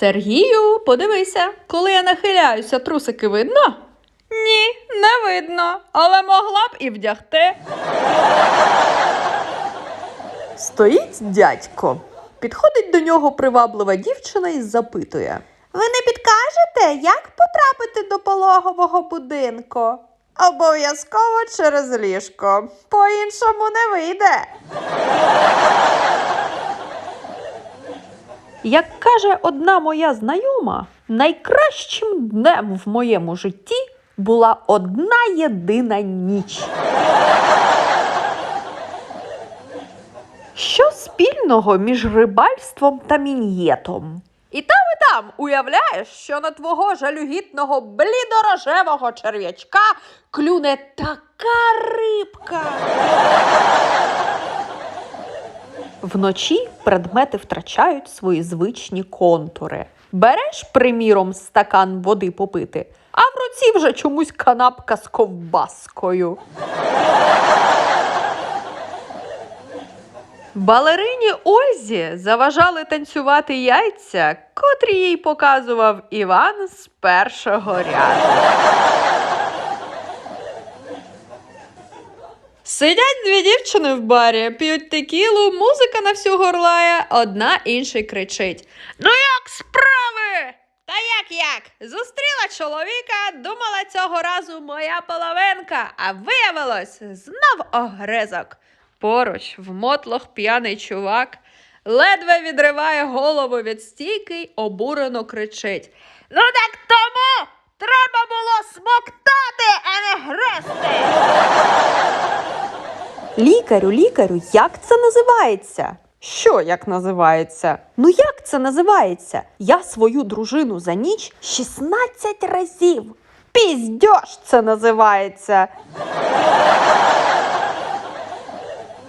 Сергію, подивися, коли я нахиляюся, трусики видно? Ні, не видно, але могла б і вдягти. Стоїть дядько. Підходить до нього приваблива дівчина і запитує. Ви не підкажете, як потрапити до пологового будинку? Обов'язково через ліжко. По-іншому не вийде. Як каже одна моя знайома, найкращим днем в моєму житті була одна єдина ніч. Що спільного між рибальством та мін'єтом? І там, і там уявляєш, що на твого жалюгідного блідорожевого черв'ячка клюне така рибка. Вночі предмети втрачають свої звичні контури. Береш, приміром, стакан води попити, а в руці вже чомусь канапка з ковбаскою. Балерині Ользі заважали танцювати яйця, котрі їй показував Іван з першого ряду. Сидять дві дівчини в барі, п'ють текілу, музика на всю горлає, одна іншій кричить: Ну як справи? Та як як? Зустріла чоловіка, думала цього разу моя половинка, а виявилось знов огризок. Поруч в мотлох п'яний чувак ледве відриває голову від стійки й обурено кричить: Ну так тому треба було смоктати, а не гризти. Лікарю, лікарю, як це називається? Що як називається? Ну як це називається? Я свою дружину за ніч 16 разів. Піздьош це називається.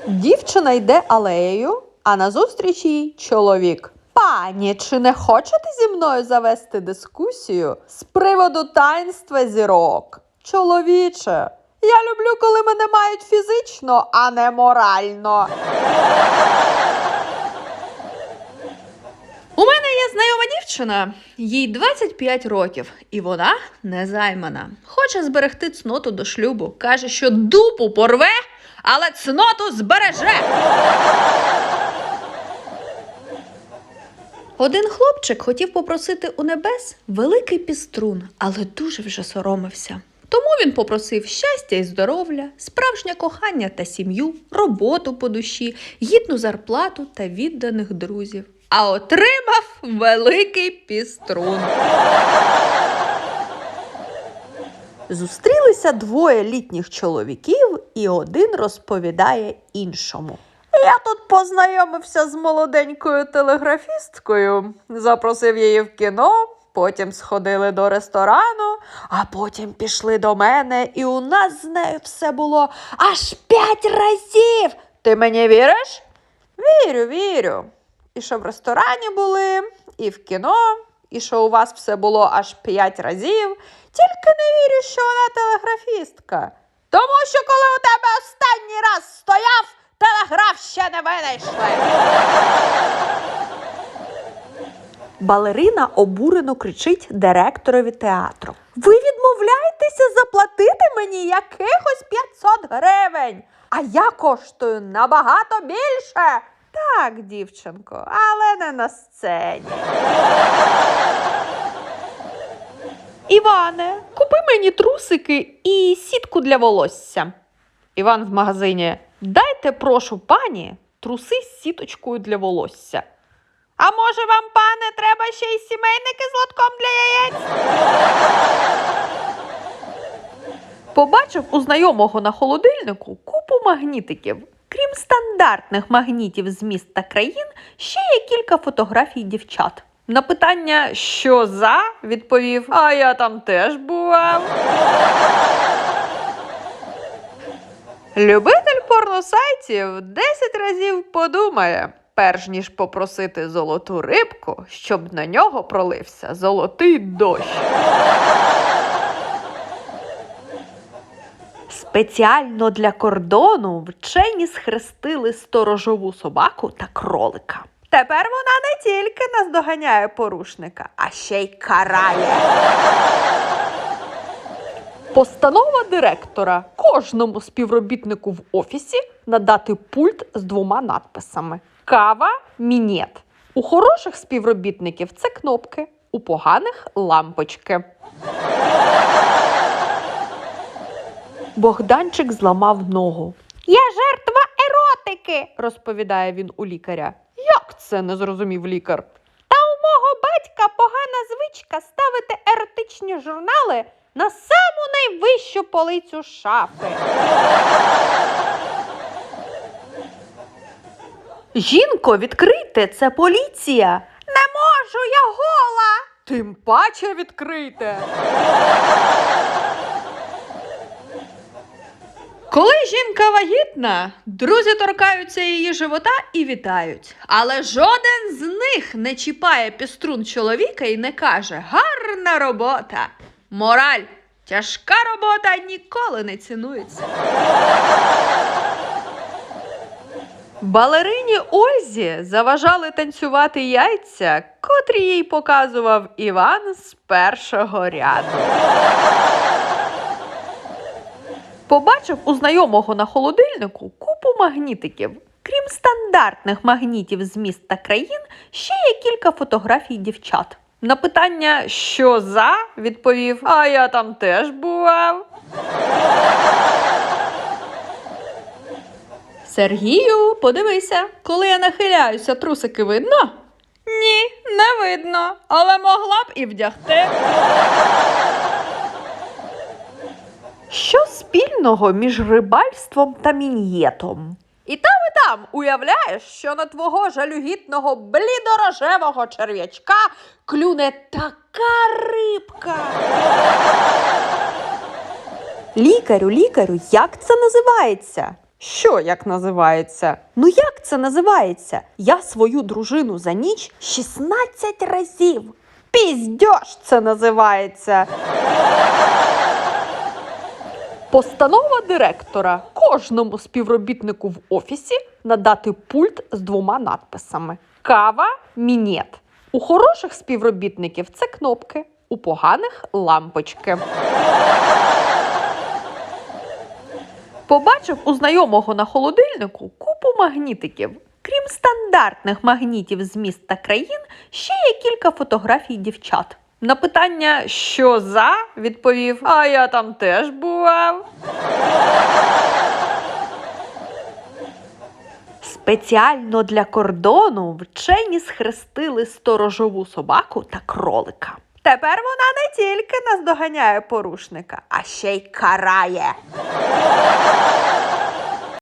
Дівчина йде алеєю, а назустріч їй чоловік. Пані, чи не хочете зі мною завести дискусію з приводу таїнства зірок? Чоловіче, я люблю, коли мене мають фізично, а не морально. У мене є знайома дівчина, їй 25 років, і вона незаймана. Хоче зберегти цноту до шлюбу. Каже, що дупу порве, але цноту збереже. Один хлопчик хотів попросити у небес великий піструн, але дуже вже соромився. Тому він попросив щастя і здоров'я, справжнє кохання та сім'ю, роботу по душі, гідну зарплату та відданих друзів. А отримав великий піструн. Зустрілися двоє літніх чоловіків, і один розповідає іншому. Я тут познайомився з молоденькою телеграфісткою, запросив її в кіно, потім сходили до ресторану, а потім пішли до мене, і у нас з нею все було аж п'ять разів. Ти мені віриш? Вірю, вірю. І що в ресторані були, і в кіно, і що у вас все було аж п'ять разів. Тільки не вірю, що вона телеграфістка. Тому що коли у тебе останній раз стояв, телеграф ще не винайшли. Балерина обурено кричить директорові театру. Ви відмовляєтеся заплатити мені якихось 500 гривень, а я коштую набагато більше. Так, дівчинко, але не на сцені. Іване, купи мені трусики і сітку для волосся. Іван в магазині. Дайте, прошу, пані, труси з сіточкою для волосся. А може вам, пане, треба ще й сімейники з лотком для яєць? Побачив у знайомого на холодильнику купу магнітиків. Крім стандартних магнітів з міст та країн, ще є кілька фотографій дівчат. На питання, що за, відповів: А я там теж бував. Любитель порносайтів 10 разів подумає, перш ніж попросити золоту рибку, щоб на нього пролився золотий дощ. Спеціально для кордону вчені схрестили сторожову собаку та кролика. Тепер вона не тільки наздоганяє порушника, а ще й карає. Постанова директора кожному співробітнику в офісі надати пульт з двома надписами: кава, мінет. У хороших співробітників це кнопки, у поганих лампочки. Богданчик зламав ногу. Я жертва еротики, розповідає він у лікаря. Як це не зрозумів лікар? Та у мого батька погана звичка ставити еротичні журнали на саму найвищу полицю шафи. Жінко, відкрийте, це поліція. Не можу, я гола. Тим паче відкрийте. Коли жінка вагітна, друзі торкаються її живота і вітають. Але жоден з них не чіпає піструн чоловіка і не каже гарна робота. Мораль. Тяжка робота ніколи не цінується. Балерині Ользі заважали танцювати яйця, котрі їй показував Іван з першого ряду. Побачив у знайомого на холодильнику купу магнітиків. Крім стандартних магнітів з міст та країн, ще є кілька фотографій дівчат. На питання, що за, відповів: А я там теж бував. Сергію, подивися, коли я нахиляюся, трусики видно? Ні, не видно, але могла б і вдягти. Що спільного між рибальством та мін'єтом? І там, і там уявляєш, що на твого жалюгідного блідорожевого черв'ячка клюне така рибка. Лікарю, лікарю, як це називається? Що як називається? Ну як це називається? Я свою дружину за ніч 16 разів. Піздьош це називається. Постанова директора кожному співробітнику в офісі надати пульт з двома надписами: кава, мінет. У хороших співробітників це кнопки, у поганих лампочки. Побачив у знайомого на холодильнику купу магнітиків. Крім стандартних магнітів з міст та країн, ще є кілька фотографій дівчат. На питання, що за, відповів: А я там теж бував. Спеціально для кордону вчені схрестили сторожову собаку та кролика. Тепер вона не тільки наздоганяє порушника, а ще й карає.